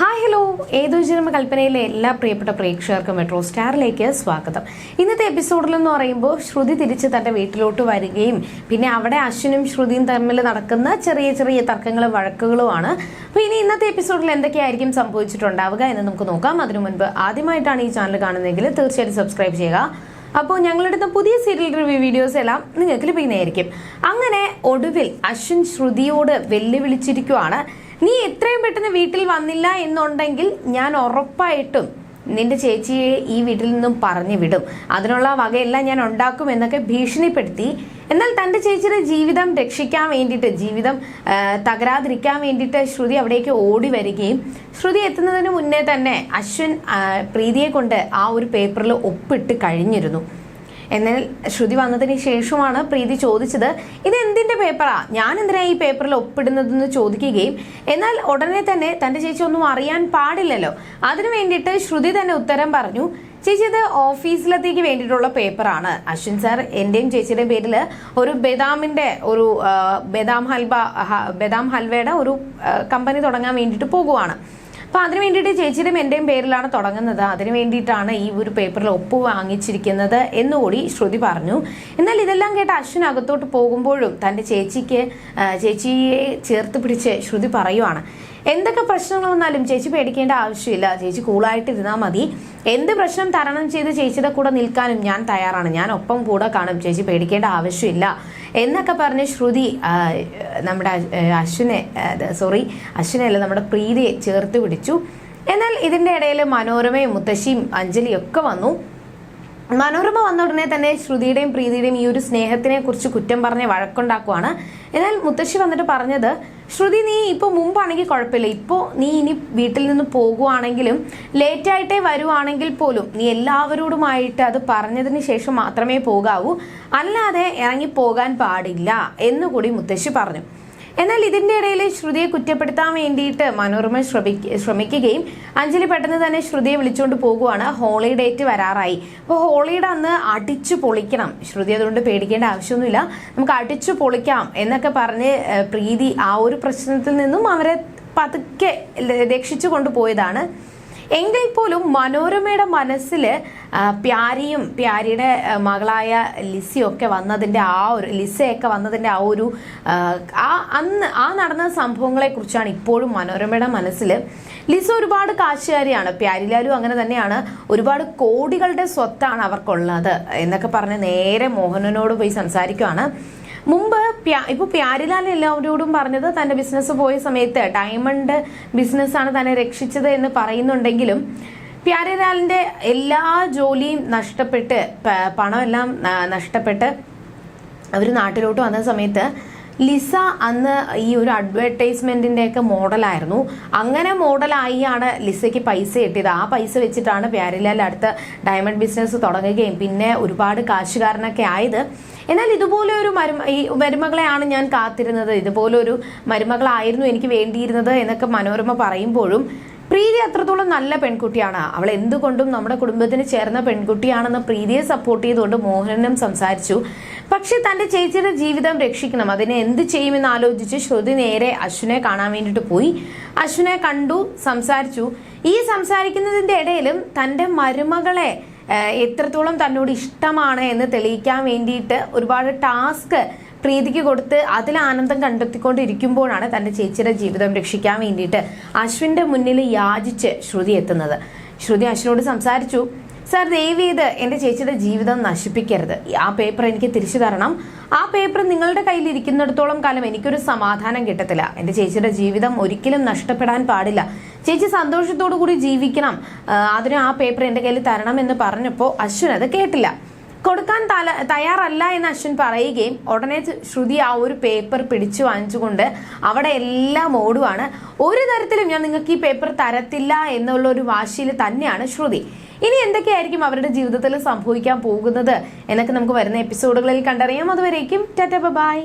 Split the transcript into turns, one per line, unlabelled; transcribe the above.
Hi hello ഏതോ ജന്മ കൽപ്പനയിലെ എല്ലാ പ്രിയപ്പെട്ട പ്രേക്ഷകർക്കും മെട്രോ സ്റ്റാറിലേക്ക് സ്വാഗതം. ഇന്നത്തെ എപ്പിസോഡിൽ എന്ന് പറയുമ്പോൾ ശ്രുതി തിരിച്ച് തന്റെ വീട്ടിലോട്ട് വരികയും പിന്നെ അവിടെ അശ്വിനും ശ്രുതിയും തമ്മിൽ നടക്കുന്ന ചെറിയ ചെറിയ തർക്കങ്ങളും വഴക്കുകളുമാണ് അപ്പോൾ ഇനി ഇന്നത്തെ എപ്പിസോഡിൽ എന്തൊക്കെയായിരിക്കും സംഭവിച്ചിട്ടുണ്ടാവുക എന്ന് നമുക്ക് നോക്കാം. അതിനു മുൻപ് ആദ്യമായിട്ടാണ് ഈ ചാനൽ കാണുന്നതെങ്കിൽ തീർച്ചയായിട്ടും സബ്സ്ക്രൈബ് ചെയ്യുക. അപ്പോൾ ഞങ്ങളെടുത്ത പുതിയ സീരിയൽ റിവ്യൂ വീഡിയോസ് എല്ലാം നിങ്ങൾക്ക് ലഭിക്കുന്നതായിരിക്കും. അങ്ങനെ ഒടുവിൽ അശ്വിൻ ശ്രുതിയോട് വെല്ലുവിളിച്ചിരിക്കുവാണ്. നീ എത്രയും പെട്ടെന്ന് വീട്ടിൽ വന്നില്ല എന്നുണ്ടെങ്കിൽ ഞാൻ ഉറപ്പായിട്ടും നിന്റെ ചേച്ചിയെ ഈ വീട്ടിൽ നിന്നും പറഞ്ഞു വിടും. അതിനുള്ള വകയെല്ലാം ഞാൻ ഉണ്ടാക്കും എന്നൊക്കെ ഭീഷണിപ്പെടുത്തി. എന്നാൽ തന്റെ ചേച്ചിയുടെ ജീവിതം രക്ഷിക്കാൻ വേണ്ടിയിട്ട് ജീവിതം തകരാതിരിക്കാൻ വേണ്ടിയിട്ട് ശ്രുതി അവിടേക്ക് ഓടി വരികയും ശ്രുതി എത്തുന്നതിന് മുന്നേ തന്നെ അശ്വിൻ പ്രീതിയെ കൊണ്ട് ആ ഒരു പേപ്പറിൽ ഒപ്പിട്ട് കഴിഞ്ഞിരുന്നു. എന്നാൽ ശ്രുതി വന്നതിന് ശേഷമാണ് പ്രീതി ചോദിച്ചത് ഇത് എന്തിന്റെ പേപ്പറാ? ഞാൻ എന്തിനാ ഈ പേപ്പറിൽ ഒപ്പിടുന്നതെന്ന് ചോദിക്കുകയും എന്നാൽ ഉടനെ തന്നെ തന്റെ ചേച്ചി ഒന്നും അറിയാൻ പാടില്ലല്ലോ. അതിനു വേണ്ടിയിട്ട് ശ്രുതി തന്നെ ഉത്തരം പറഞ്ഞു ചേച്ചി ഇത് ഓഫീസിലത്തേക്ക് വേണ്ടിയിട്ടുള്ള പേപ്പറാണ്. അശ്വിൻ സാർ എന്റെയും ചേച്ചിയുടെയും പേരിൽ ഒരു ബദാമിന്റെ ഒരു ബദാം ഹൽവ ബദാം ഹൽവയുടെ ഒരു കമ്പനി തുടങ്ങാൻ വേണ്ടിയിട്ട് പോകുവാണ്. അപ്പൊ അതിന് വേണ്ടിയിട്ട് ചേച്ചിയുടെയും എന്റെയും പേരിലാണ് തുടങ്ങുന്നത്. അതിന് വേണ്ടിയിട്ടാണ് ഈ ഒരു പേപ്പറിൽ ഒപ്പ് വാങ്ങിച്ചിരിക്കുന്നത് എന്നുകൂടി ശ്രുതി പറഞ്ഞു. എന്നാൽ ഇതെല്ലാം കേട്ട് അശ്വിൻ അകത്തോട്ട് പോകുമ്പോഴും തന്റെ ചേച്ചിക്ക് ചേച്ചിയെ ചേർത്ത് പിടിച്ച് ശ്രുതി പറയുവാണ്. എന്തൊക്കെ പ്രശ്നങ്ങൾ വന്നാലും ചേച്ചി പേടിക്കേണ്ട ആവശ്യമില്ല. ചേച്ചി കൂളായിട്ട് ഇരുന്നാൽ മതി. എന്ത് പ്രശ്നം തരണം ചെയ്ത് ചേച്ചിയുടെ കൂടെ നിൽക്കാനും ഞാൻ തയ്യാറാണ്. ഞാൻ ഒപ്പം കൂടെ കാണും. ചേച്ചി പേടിക്കേണ്ട ആവശ്യമില്ല. എന്നൊക്കെ പറഞ്ഞ് ശ്രുതി നമ്മുടെ അശ്വിനെ സോറി അശ്വിനെ അല്ല നമ്മുടെ പ്രീതിയെ ചേർത്ത് പിടിച്ചു. എന്നാൽ ഇതിന്റെ ഇടയിൽ മനോരമയും മുത്തശ്ശിയും അഞ്ജലിയും ഒക്കെ വന്നു. മനോരമ വന്ന ഉടനെ തന്നെ ശ്രുതിയുടെയും പ്രീതിയുടെയും ഈ ഒരു സ്നേഹത്തിനെ കുറിച്ച് കുറ്റം പറഞ്ഞ് വഴക്കുണ്ടാക്കുവാണ്. എന്നാൽ മുത്തശ്ശി വന്നിട്ട് പറഞ്ഞത് ശ്രുതി നീ ഇപ്പോൾ മുമ്പാണെങ്കിൽ കുഴപ്പമില്ല. ഇപ്പോ നീ ഇനി വീട്ടിൽ നിന്ന് പോകുവാണെങ്കിലും ലേറ്റായിട്ടേ വരുവാണെങ്കിൽ പോലും നീ എല്ലാവരോടുമായിട്ട് അത് പറഞ്ഞതിന് ശേഷം മാത്രമേ പോകാവൂ. അല്ലാതെ ഇറങ്ങി പോകാൻ പാടില്ല എന്നുകൂടി മുത്തശ്ശി പറഞ്ഞു. എന്നാൽ ഇതിന്റെ ഇടയിൽ ശ്രുതിയെ കുറ്റപ്പെടുത്താൻ വേണ്ടിയിട്ട് മനോരമ ശ്രമിക്ക ശ്രമിക്കുകയും അഞ്ജലി പെട്ടെന്ന് തന്നെ ശ്രുതിയെ വിളിച്ചുകൊണ്ട് പോകുവാണ്. ഹോളി ഡേറ്റ് വരാറായി. അപ്പോൾ ഹോളിയുടെ അന്ന് അടിച്ചു പൊളിക്കണം. ശ്രുതി അതുകൊണ്ട് പേടിക്കേണ്ട ആവശ്യമൊന്നുമില്ല. നമുക്ക് അടിച്ചു പൊളിക്കാം എന്നൊക്കെ പറഞ്ഞ് പ്രീതി ആ ഒരു പ്രശ്നത്തിൽ നിന്നും അവരെ പതുക്കെ രക്ഷിച്ചു കൊണ്ടുപോയതാണ്. എങ്കിൽ പോലും മനോരമയുടെ മനസ്സിൽ പ്യാരിയും പ്യാരിയുടെ മകളായ ലിസിയും ഒക്കെ വന്നതിന്റെ ആ ഒരു ലിസയൊക്കെ വന്നതിന്റെ ആ ഒരു ആ, ആ അന്ന് ആ നടന്ന സംഭവങ്ങളെക്കുറിച്ചാണ് ഇപ്പോഴും മനോരമയുടെ മനസ്സിൽ ലിസ ഒരുപാട് കാശുകാരിയാണ്. പ്യാരിലാലും അങ്ങനെ തന്നെയാണ്. ഒരുപാട് കോടികളുടെ സ്വത്താണ് അവർക്കുള്ളത് എന്നൊക്കെ പറഞ്ഞ് നേരെ മോഹനനോട് പോയി സംസാരിക്കുവാണ്. മുമ്പ് ഇപ്പൊ പ്യാരിലാൽ എല്ലാവരോടും പറഞ്ഞത് തന്റെ ബിസിനസ് പോയ സമയത്ത് ഡയമണ്ട് ബിസിനസ് ആണ് തന്നെ രക്ഷിച്ചത് എന്ന് പറയുന്നുണ്ടെങ്കിലും പ്യാരിലാലിന്റെ എല്ലാ ജോലിയും നഷ്ടപ്പെട്ട് പണമെല്ലാം നഷ്ടപ്പെട്ട് അവർ നാട്ടിലോട്ട് വന്ന സമയത്ത് ലിസ അന്ന് ഈ ഒരു അഡ്വർടൈസ്മെന്റിന്റെ ഒക്കെ മോഡലായിരുന്നു. അങ്ങനെ മോഡലായിയാണ് ലിസയ്ക്ക് പൈസ കിട്ടിയത്. ആ പൈസ വെച്ചിട്ടാണ് പ്യാരിലാൽ അടുത്ത ഡയമണ്ട് ബിസിനസ് തുടങ്ങുകയും. പിന്നെ ഒരുപാട് കാശുകാരനൊക്കെ ആയത്. എന്നാൽ ഇതുപോലെ ഒരു മരുമ ഈ മരുമകളെയാണ് ഞാൻ കാത്തിരുന്നത്. ഇതുപോലെ ഒരു മരുമകളായിരുന്നു എനിക്ക് വേണ്ടിയിരുന്നത് എന്നൊക്കെ മനോരമ പറയുമ്പോഴും പ്രീതി അത്രത്തോളം നല്ല പെൺകുട്ടിയാണ്. അവൾ എന്തുകൊണ്ടും നമ്മുടെ കുടുംബത്തിന് ചേർന്ന പെൺകുട്ടിയാണെന്ന് പ്രീതിയെ സപ്പോർട്ട് ചെയ്തുകൊണ്ട് മോഹനനും സംസാരിച്ചു. പക്ഷെ തന്റെ ചേച്ചിയുടെ ജീവിതം രക്ഷിക്കണം. അതിനെ എന്ത് ചെയ്യുമെന്ന് ആലോചിച്ച് ശ്രുതി നേരെ അശ്വിനെ കാണാൻ വേണ്ടിയിട്ട് പോയി. അശ്വിനെ കണ്ടു സംസാരിച്ചു. ഈ സംസാരിക്കുന്നതിന്റെ ഇടയിലും തന്റെ മരുമകളെ എത്രത്തോളം തന്നോട് ഇഷ്ടമാണ് എന്ന് തെളിയിക്കാൻ വേണ്ടിയിട്ട് ഒരുപാട് ടാസ്ക് പ്രീതിക്ക് കൊടുത്ത് അതിൽ ആനന്ദം കണ്ടെത്തിക്കൊണ്ടിരിക്കുമ്പോഴാണ് തന്റെ ചേച്ചിയുടെ ജീവിതം രക്ഷിക്കാൻ വേണ്ടിയിട്ട് അശ്വിന്റെ മുന്നിൽ യാചിച്ച് ശ്രുതി എത്തുന്നത്. ശ്രുതി അശ്വിനോട് സംസാരിച്ചു സാർ ദയവ് ചെയ്ത് എന്റെ ചേച്ചിയുടെ ജീവിതം നശിപ്പിക്കരുത്. ആ പേപ്പർ എനിക്ക് തിരിച്ചു തരണം. ആ പേപ്പർ നിങ്ങളുടെ കയ്യിൽ ഇരിക്കുന്നിടത്തോളം കാലം എനിക്കൊരു സമാധാനം കിട്ടത്തില്ല. എന്റെ ചേച്ചിയുടെ ജീവിതം ഒരിക്കലും നഷ്ടപ്പെടാൻ പാടില്ല. ചേച്ചി സന്തോഷത്തോടു കൂടി ജീവിക്കണം. അതിന് ആ പേപ്പർ എന്റെ കയ്യിൽ തരണം എന്ന് പറഞ്ഞപ്പോൾ അശ്വിൻ അത് കേട്ടില്ല. കൊടുക്കാൻ തല തയ്യാറല്ല എന്ന് അശ്വിൻ പറയുകയും ഉടനെ ശ്രുതി ആ ഒരു പേപ്പർ പിടിച്ചു വാങ്ങിച്ചുകൊണ്ട് അവിടെ എല്ലാം ഓടുവാണ്. ഒരു തരത്തിലും ഞാൻ നിങ്ങൾക്ക് ഈ പേപ്പർ തരത്തില്ല എന്നുള്ള ഒരു വാശിയിൽ തന്നെയാണ് ശ്രുതി. ഇനി എന്തൊക്കെയായിരിക്കും അവരുടെ ജീവിതത്തിൽ സംഭവിക്കാൻ പോകുന്നത് എന്നൊക്കെ നമുക്ക് വരുന്ന എപ്പിസോഡുകളിൽ കണ്ടറിയാം. അതുവരേക്കും ടാറ്റ ബൈ.